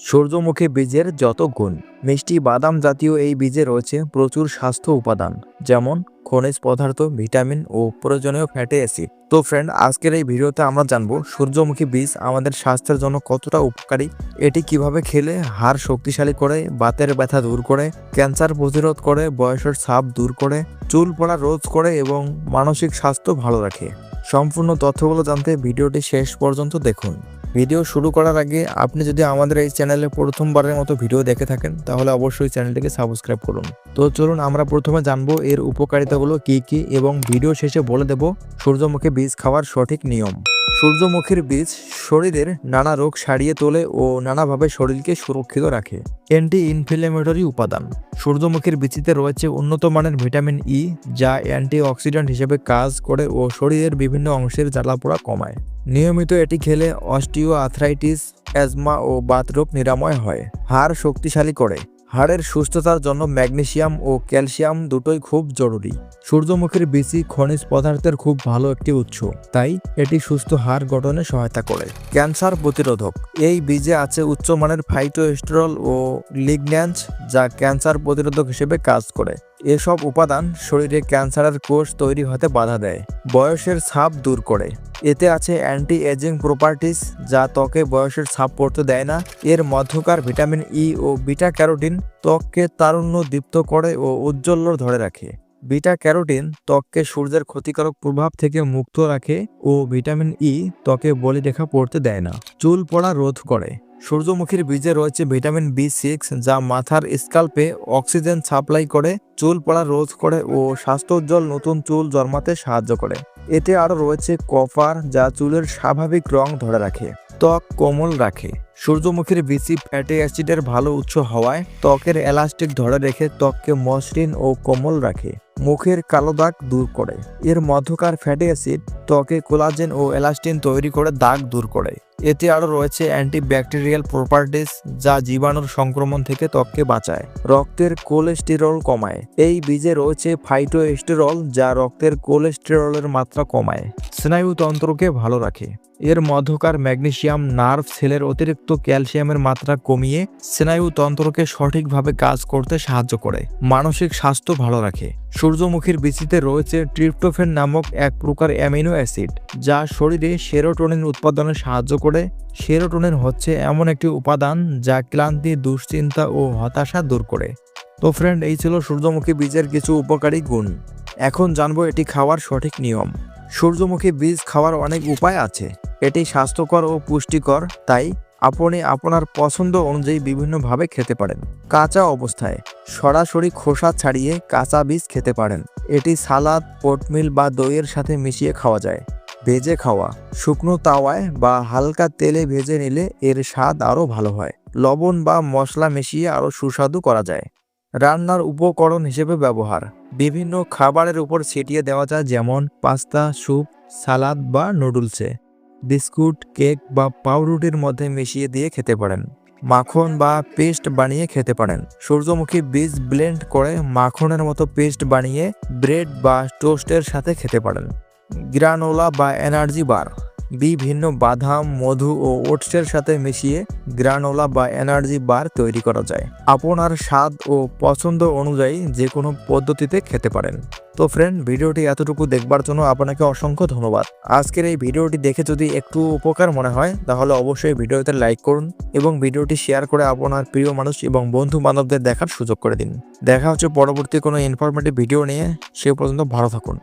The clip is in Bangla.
সূর্যমুখী বীজের যত গুণ, মিষ্টি বাদাম জাতীয় এই বীজে রয়েছে প্রচুর স্বাস্থ্য উপাদান, যেমন খনিজ পদার্থ, ভিটামিন ও প্রয়োজনীয় ফ্যাটি অ্যাসিড। তো ফ্রেন্ড আজকের এই ভিডিওতে আমরা জানব সূর্যমুখী বীজ আমাদের স্বাস্থ্যের জন্য কতটা উপকারী, এটি কীভাবে খেলে হাড় শক্তিশালী করে, বাতের ব্যথা দূর করে, ক্যান্সার প্রতিরোধ করে, বয়সের ছাপ দূর করে, চুল পড়া রোধ করে এবং মানসিক স্বাস্থ্য ভালো রাখে। সম্পূর্ণ তথ্যগুলো জানতে ভিডিওটি শেষ পর্যন্ত দেখুন। ভিডিও শুরু করার আগে আপনি যদি আমাদের এই চ্যানেলে প্রথমবারের মতো ভিডিও দেখে থাকেন, তাহলে অবশ্যই চ্যানেলটিকে সাবস্ক্রাইব করুন। তো চলুন আমরা প্রথমে জানব এর উপকারিতাগুলো কি কি এবং ভিডিও শেষে বলে দেব সূর্যমুখী বীজ খাওয়ার সঠিক নিয়ম। সূর্যমুখীর বীজ শরীরের নানা রোগ সারিয়ে তোলে ও নানাভাবে শরীরকে সুরক্ষিত রাখে। অ্যান্টি ইনফ্লেমেটরি উপাদান। সূর্যমুখীর বিচিতে রয়েছে উন্নত মানের ভিটামিন ই যা অ্যান্টিঅক্সিডেন্ট হিসেবে কাজ করে ও শরীরের বিভিন্ন অংশের জ্বালাপোড়া কমায়। নিয়মিত এটি খেলে অস্টিও অ্যাজমা ও বাতরোগ নিরাময় হয়। হাড় শক্তিশালী করে। হাড়ের সুস্থতার জন্য ম্যাগনেসিয়াম ও ক্যালসিয়াম দুটোই খুব জরুরি। সূর্যমুখীর বিচি খনিজ পদার্থের খুব ভালো একটি উৎস। তাই এটি সুস্থ হাড় গঠনে সহায়তা করে। ক্যান্সার প্রতিরোধক। এই বীজে আছে উচ্চমানের ফাইটোস্টেরল ও লিগন্যান্স যা ক্যান্সার প্রতিরোধক হিসেবে কাজ করে। এসব উপাদান শরীরে ক্যান্সারের কোষ তৈরি হতে বাধা দেয়। বয়সের ছাপ দূর করে। এতে আছে অ্যান্টি এজিং প্রপার্টিস যা ত্বকে বয়সের ছাপ পড়তে দেয় না। এর মধ্যকার ভিটামিন ই ও বিটা ক্যারোটিন ত্বককে তারুণ্য দীপ্ত করে ও উজ্জ্বল ধরে রাখে। বিটা ক্যারোটিন ত্বককে সূর্যের ক্ষতিকারক প্রভাব থেকে মুক্ত রাখে ও ভিটামিন ই ত্বকে বলিরেখা পড়তে দেয় না। চুল পড়া রোধ করে। সূর্যমুখীর বীজে রয়েছে ভিটামিন বি সিক্স, যা মাথার স্কাল্পে অক্সিজেন সাপ্লাই করে, চুল পড়া রোধ করে ও স্বাস্থ্যোজ্জ্বল নতুন চুল জন্মাতে সাহায্য করে। এতে আরও রয়েছে কপার, যা চুলের স্বাভাবিক রং ধরে রাখে, ত্বক কোমল রাখে। সূর্যমুখীর বিচি ফ্যাটি অ্যাসিডের ভালো উৎস হওয়ায়, ত্বকের এলাস্টিক ধরে রেখে ত্বককে মসৃণ ও কোমল রাখে, মুখের কালো দাগ দূর করে। এর মধ্যকার ফ্যাটি অ্যাসিড ত্বকে কোলাজেন ও এলাস্টিন তৈরি করে দাগ দূর করে। এতে আরও রয়েছে অ্যান্টিব্যাকটেরিয়াল প্রপার্টিস যা জীবাণুর সংক্রমণ থেকে ত্বককে বাঁচায়। রক্তের কোলেস্টেরল কমায়। এই বীজে রয়েছে ফাইটোস্টেরল যা রক্তের কোলেস্টেরলের মাত্রা কমায়। স্নায়ুতন্ত্রকে ভালো রাখে। এর মধ্যকার ম্যাগনেশিয়াম নার্ভ সেলের অতিরিক্ত ক্যালসিয়ামের মাত্রা কমিয়ে স্নায়ুতন্ত্রকে সঠিকভাবে কাজ করতে সাহায্য করে, মানসিক স্বাস্থ্য ভালো রাখে। সূর্যমুখীর বীচিতে রয়েছে ট্রিপ্টোফেন নামক এক প্রকার অ্যামিনো অ্যাসিড, যা শরীরে সেরোটোনিন উৎপাদনে সাহায্য করে। সেরোটোনিন হচ্ছে এমন একটি উপাদান যা ক্লান্তি, দুশ্চিন্তা ও হতাশা দূর করে। তো ফ্রেন্ড এই ছিল সূর্যমুখী বীজের কিছু উপকারী গুণ। এখন জানব এটি খাওয়ার সঠিক নিয়ম। সূর্যমুখী বীজ খাওয়ার অনেক উপায় আছে। এটি স্বাস্থ্যকর ও পুষ্টিকর, তাই আপনি আপনার পছন্দ অনুযায়ী বিভিন্নভাবে খেতে পারেন। কাঁচা অবস্থায় সরাসরি খোসা ছাড়িয়ে কাঁচা বীজ খেতে পারেন। এটি সালাদ পোটমিল বা দইয়ের সাথে মিশিয়ে খাওয়া যায়। ভেজে খাওয়া, শুকনো তাওয়ায় বা হালকা তেলে ভেজে নিলে এর স্বাদ আরও ভালো হয়। লবণ বা মশলা মিশিয়ে আরও সুস্বাদু করা যায়। রান্নার উপকরণ হিসেবে ব্যবহার। বিভিন্ন খাবারের উপর ছিটিয়ে দেওয়া যায়, যেমন পাস্তা, স্যুপ, সালাদ বা নুডলসে। বিস্কুট, কেক বা পাউরুটির মধ্যে মিশিয়ে দিয়ে খেতে পারেন। মাখন বা পেস্ট বানিয়ে খেতে পারেন। সূর্যমুখী বীজ ব্লেন্ড করে মাখনের মতো পেস্ট বানিয়ে ব্রেড বা টোস্টের সাথে খেতে পারেন। গ্রানোলা বা এনার্জি বার। বিভিন্ন বাদাম, মধু ও ওটসের সাথে মিশিয়ে গ্রানোলা বা এনার্জি বার তৈরি করা যায়। আপনার স্বাদ ও পছন্দ অনুযায়ী যে কোনো পদ্ধতিতে খেতে পারেন। তো ফ্রেন্ড ভিডিওটি এতটুকু দেখবার জন্য আপনাকে অসংখ্য ধন্যবাদ। আজকের এই ভিডিওটি দেখে যদি একটু উপকার মনে হয়, তাহলে অবশ্যই ভিডিওতে লাইক করুন এবং ভিডিওটি শেয়ার করে আপনার প্রিয় মানুষ এবং বন্ধু বান্ধবদের দেখার সুযোগ করে দিন। দেখা হচ্ছে পরবর্তী কোনো ইনফরমেটিভ ভিডিও নিয়ে। সে পর্যন্ত ভালো থাকুন।